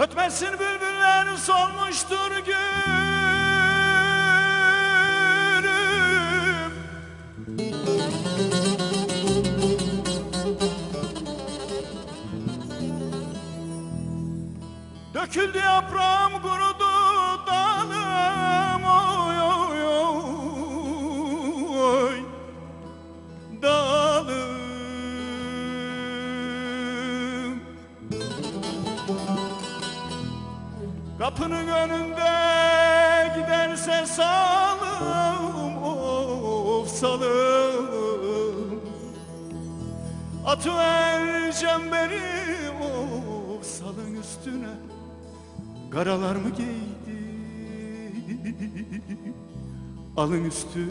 Ötmesin bülbüller solmuştur gülüm. Döküldü yaprağım kurudu Kapının önünde giderse salım of salım. Atıvereceğim beni o salın üstüne. Karalar mı giydi? Alın üstü.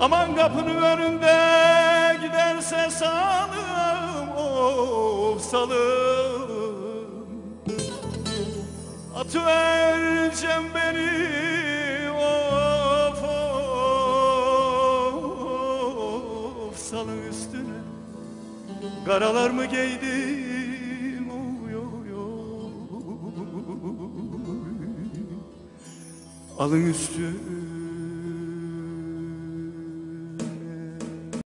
Aman kapının önünde giderse salım of salım Atıvereceğim beni of of salın üstüne. Karalar mı giydim? Oy oy Alın üstü